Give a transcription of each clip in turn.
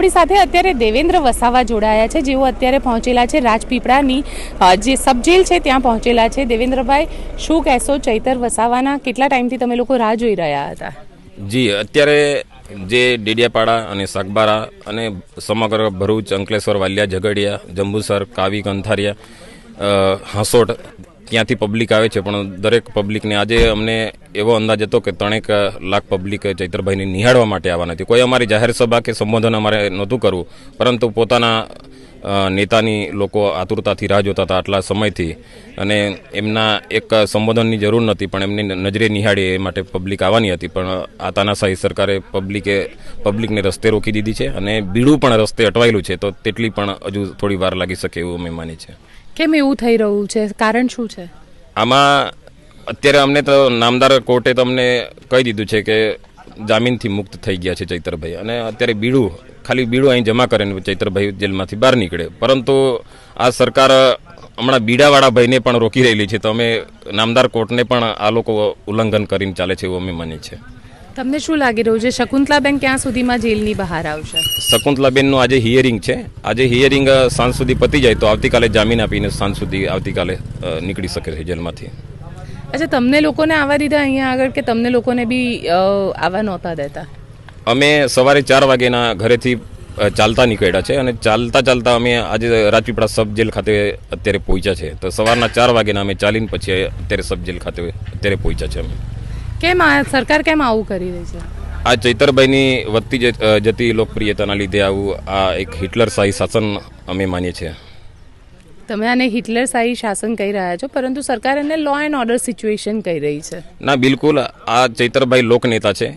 આપણી સાથે અત્યારે દેવેન્દ્ર વસાવા જોડાયા છે, જેઓ અત્યારે પહોંચેલા છે રાજપીપળાની જે સબજેલ છે ત્યાં પહોંચેલા છે. દેવેન્દ્રભાઈ, શું કહેશો ચૈતર વસાવાના? કેટલા ટાઈમથી તમે લોકો રાહ જોઈ રહ્યા હતા? જી, અત્યારે જે ડેડિયાપાડા અને સાગબારા અને સમગ્ર ભરૂચ, અંકલેશ્વર, વાલિયા, ઝઘડિયા, જંબુસર, કાવી, કંથારિયા હાંસોટ ત્યાંથી પબ્લિક આવે છે, પણ દરેક પબ્લિકને આજે અમને એવો અંદાજ હતો કે ત્રણેક લાખ પબ્લિક ચૈતરભાઈને નિહાળવા માટે આવવાના હતી કોઈ અમારી જાહેર સભા કે સંબોધન અમારે નહોતું કરવું, પરંતુ પોતાના નેતાની લોકો આતુરતાથી રાહ જોતા હતા આટલા સમયથી. અને એમના એક સંબોધનની જરૂર નથી પણ એમની નજરે નિહાળી એ માટે પબ્લિક આવવાની હતી. પણ આ તાનાશાહી સરકારે પબ્લિકે પબ્લિકને રસ્તે રોકી દીધી છે અને બીડું પણ રસ્તે અટવાયેલું છે, તો તેટલી પણ હજુ થોડી વાર લાગી શકે એવું અમે માની છે કેમ એવું થઈ રહ્યું છે? કારણ શું છે? આમાં અત્યારે અમને તો નામદાર કોર્ટે તો અમને કહી દીધું છે કે જામીનથી મુક્ત થઈ ગયા છે ચૈતરભાઈ. અને અત્યારે બીડું, ખાલી બીડું અહીં જમા કરે ચૈતરભાઈ જેલમાંથી બહાર નીકળે. પરંતુ આ સરકાર હમણાં બીડાવાળા ભાઈને પણ રોકી રહેલી છે. તો અમે નામદાર કોર્ટને પણ આ લોકો ઉલ્લંઘન કરીને ચાલે છે એવું અમે માનીએ છીએ. તમને શું લાગી રહ્યું છે? શકુંતલાબેન ક્યાં સુધીમાં જેલની બહાર આવશે? શકુંતલાબેનનું આજે હિયરિંગ છે. આજે હિયરિંગ સાંજ સુધી પતી જાય તો આવતીકાલે જામીન આપીને સાંજ સુધી આવતીકાલે નીકળી શકે છે જેલમાંથી. અચ્છા તમને લોકોને આવવા દીધા અહીંયા આગળ કે તમને લોકોને બી આવવા નહોતા દેતા? અમે સવારે ચાર વાગ્યાના ઘરેથી ચાલતા નીકળ્યા છે અને ચાલતા ચાલતા અમે આજે રાજપીપળા સબ જેલ ખાતે અત્યારે પહોંચ્યા છે. તો સવારના ચાર વાગ્યાના અમે ચાલીને પછી અત્યારે સબ જેલ ખાતે અત્યારે પહોંચ્યા છે અમે. કેમ આ સરકાર કેમ આવું કરી રહી છે? આ ચૈતરભાઈની વધતી જતી લોકપ્રિયતાના લીધે આવું આ એક હિટલર શાહી શાસન અમે માનીએ છીએ. તમે આને હિટલર શાહી શાસન કહી રહ્યા છો પરંતુ સરકાર એને લો એન્ડ ઓર્ડર સિચ્યુએશન કહી રહી છે. ના બિલકુલ. આ ચૈતરભાઈ લોકનેતા છે.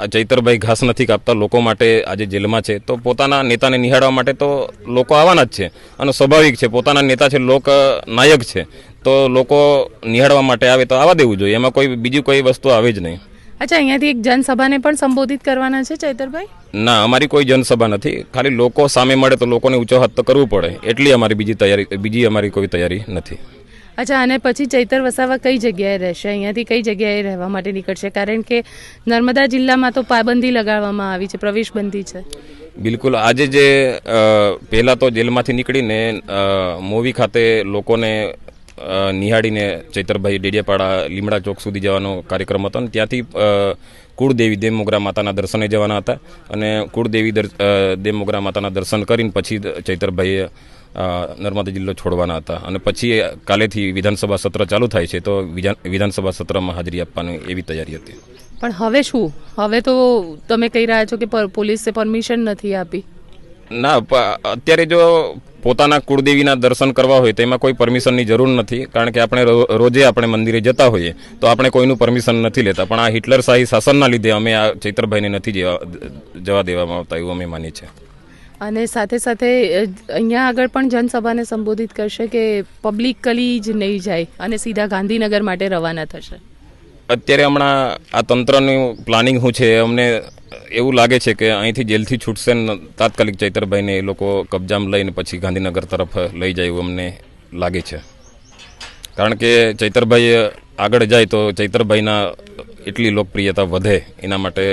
આ ચૈતરભાઈ ઘાસ નથી કાપતા લોકો માટે આજે જેલમાં છે. તો પોતાના નેતાને નિહાળવા માટે તો લોકો આવવાના જ છે. અને સ્વાભાવિક છે પોતાના નેતા છે લોક નાયક છે. તો લોકો નિહાળવા માટે આવે તો આવવા દેવું જોઈએ. એમાં કોઈ બીજી કોઈ વસ્તુ આવે જ નહીં. અચ્છા અહીંયાથી એક જનસભાને પણ સંબોધિત કરવાના છે ચૈતરભાઈ? ના અમારી કોઈ જનસભા નથી. ખાલી લોકો સામે મળે તો લોકોને ઊંચો હાથ તો કરવું પડે. એટલી અમારી બીજી તૈયારી બીજી અમારી કોઈ તૈયારી નથી. અચ્છા અને પછી ચૈતર વસાવા કઈ જગ્યાએ રહેશે? અહીંયાથી કઈ જગ્યાએ રહેવા માટે નીકળશે? કારણ કે નર્મદા જિલ્લામાં તો પાબંદી લગાડવામાં આવી છે પ્રવેશબંધી છે. બિલકુલ. આજે જે પહેલાં તો જેલમાંથી નીકળીને મૂવી ખાતે લોકોને નિહાળીને ચૈતરભાઈ ડેડિયાપાડા લીમડા ચોક સુધી જવાનો કાર્યક્રમ હતો અને ત્યાંથી કુળદેવી દેમોગરા માતાના દર્શને જવાના હતા અને કુળદેવી દેમોગરા માતાના દર્શન કરીને પછી ચૈતરભાઈએ નર્મદા જિલ્લો છોડવાના હતા. અને પછી કાલેથી વિધાનસભા સત્ર ચાલુ થાય છે તો વિધાન- વિધાનસભા સત્રમાં હાજરી આપવાની એવી તૈયારી હતી. પણ હવે શું? હવે તો તમે કહી રહ્યા છો કે પોલીસે પરમિશન નથી આપી. ના અત્યારે જો પોતાના કુળદેવીના દર્શન કરવા હોય તેમાં કોઈ પરમિશનની જરૂર નથી, કારણ કે આપણે રોજે આપણે મંદિરે જતા હોઈએ, તો આપણે કોઈનું પરમિશન નથી લેતા. પણ આ હિટલર શાહી શાસનના લીધે અમે આ ચૈત્રભાઈને નથી જવા દેવામાં આવતા એવું અમે માનીએ છીએ. અને સાથે સાથે અહીંયા આગળ પણ જનસભાને સંબોધિત કરશે કે પબ્લિકલી જ નહીં જાય અને સીધા ગાંધીનગર માટે રવાના થશે. અત્યારે હમણાં આ તંત્રનું પ્લાનિંગ શું છે? અમને એવું લાગે છે કે અહીંથી જેલથી છૂટશે ને, તાત્કાલિક ચૈતરભાઈને એ લોકો કબજામાં લઈને પછી ગાંધીનગર તરફ લઈ જાય એવું અમને લાગે છે. કારણ કે ચૈતરભાઈ આગળ જાય તો ચૈતરભાઈના એટલી લોકપ્રિયતા વધે એના માટે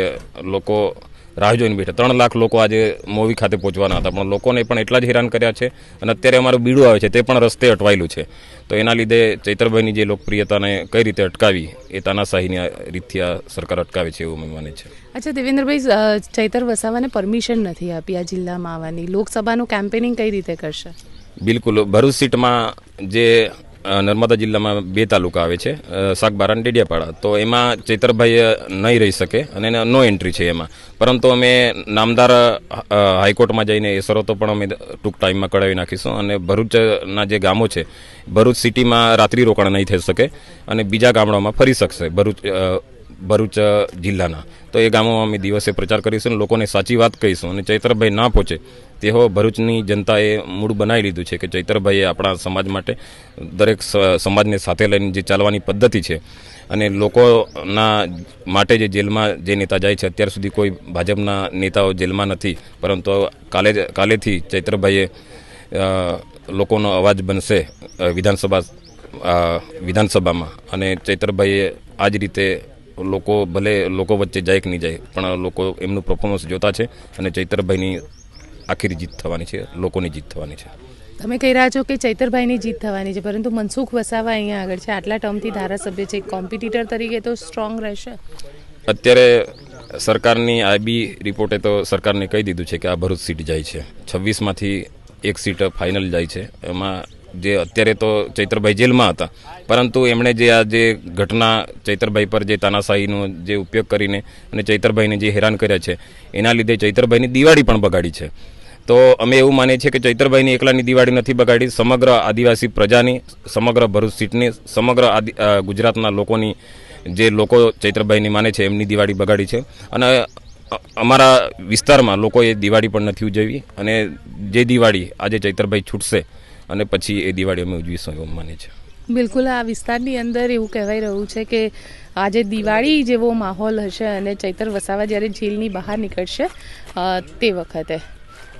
લોકો રાહ જોઈને બેઠા. ત્રણ લાખ લોકો આજે મોવી ખાતે પહોંચવાના હતા. પણ લોકોને પણ એટલા જ હેરાન કર્યા છે અને અત્યારે અમારું બીડું આવે છે તે પણ રસ્તે અટવાયેલું છે. તો એના લીધે ચૈતરભાઈની જે લોકપ્રિયતાને કઈ રીતે અટકાવી એ તાનાશાહીની રીતથી આ સરકાર અટકાવે છે એવું મને માને છે. અચ્છા દેવેન્દ્રભાઈ ચૈતર વસાવાને પરમિશન નથી આપી આ જિલ્લામાં આવવાની. લોકસભાનું કેમ્પેનિંગ કઈ રીતે કરશે? બિલકુલ. ભરૂચ સીટમાં જે નર્મદા જિલ્લામાં બે તાલુકા આવે છે સાગબારા અને ડેડિયાપાડા. તો એમાં ચૈતરભાઈ નહીં રહી શકે અને નો એન્ટ્રી છે એમાં. પરંતુ અમે નામદાર હાઈકોર્ટમાં જઈને એ શરતો પણ અમે ટૂંક ટાઈમમાં કઢાવી નાખીશું અને ભરૂચના જે ગામો છે, ભરૂચ સિટીમાં રાત્રિ રોકાણ નહીં થઈ શકે અને બીજા ગામડામાં ફરી શકશે, ભરૂચ ભરૂચ જિલ્લાના. તો એ ગામોમાં અમે દિવસે પ્રચાર કરીશું અને લોકોને સાચી વાત કહીશું અને ચૈતરભાઈ ના પહોંચે તેઓ ભરૂચની જનતાએ મૂળ બનાવી લીધું છે કે ચૈતરભાઈએ આપણા સમાજ માટે દરેક સમાજને સાથે લઈને જે ચાલવાની પદ્ધતિ છે અને લોકોના માટે જે જેલમાં જે નેતા જાય છે, અત્યાર સુધી કોઈ ભાજપના નેતાઓ જેલમાં નથી, પરંતુ કાલે, કાલેથી ચૈત્રભાઈએ લોકોનો અવાજ બનશે વિધાનસભા વિધાનસભામાં. અને ચૈતરભાઈએ આ જ રીતે લોકો ભલે લોકો વચ્ચે જાય કે નહીં જાય, પણ લોકો એમનું પરફોર્મન્સ જોતા છે અને ચૈતરભાઈની આખરી જીત થવાની છે લોકોની જીત થવાની છે. તમે કહી રહ્યા છો કે ચૈતરભાઈની જીત થવાની છે પરંતુ મનસુખ વસાવા અહીંયા આગળ છે. આટલા ટર્મથી ધારાસભ્ય છે. કોમ્પિટિટર તરીકે તો સ્ટ્રોંગ રહેશે. અત્યારે સરકારની આઈબી રિપોર્ટે તો સરકારને કહી દીધું છે કે આ ભરૂચ સીટ જાય છે. છવ્વીસમાંથી એક સીટ ફાઇનલ જાય છે. એમાં જે અત્યારે તો ચૈતરભાઈ જેલમાં હતા. પરંતુ એમણે જે આ જે ઘટના ચૈતરભાઈ પર જે તાનાશાહીનો જે ઉપયોગ કરીને અને ચૈતરભાઈને જે હેરાન કર્યા છે એના લીધે ચૈતરભાઈની દિવાળી પણ બગાડી છે. તો અમે એવું માનીએ છીએ કે ચૈતરભાઈની એકલાની દિવાળી નથી બગાડી, સમગ્ર આદિવાસી પ્રજાની, સમગ્ર ભરૂચ સીટની, સમગ્ર આદિ ગુજરાતના લોકોની, જે લોકો ચૈત્રભાઈની માને છે, એમની દિવાળી બગાડી છે. અને અમારા વિસ્તારમાં લોકોએ દિવાળી પણ નથી ઉજવી અને જે દિવાળી આજે ચૈત્રભાઈ છૂટશે અને પછી એ દિવાળી અમે ઉજવીશું એવું માને છે બિલકુલ, આ વિસ્તારની અંદર એવું કહેવાય રહ્યું છે કે આજે દિવાળી જેવો માહોલ હશે અને ચૈતર વસાવા જ્યારે જેલની બહાર નીકળશે તે વખતે.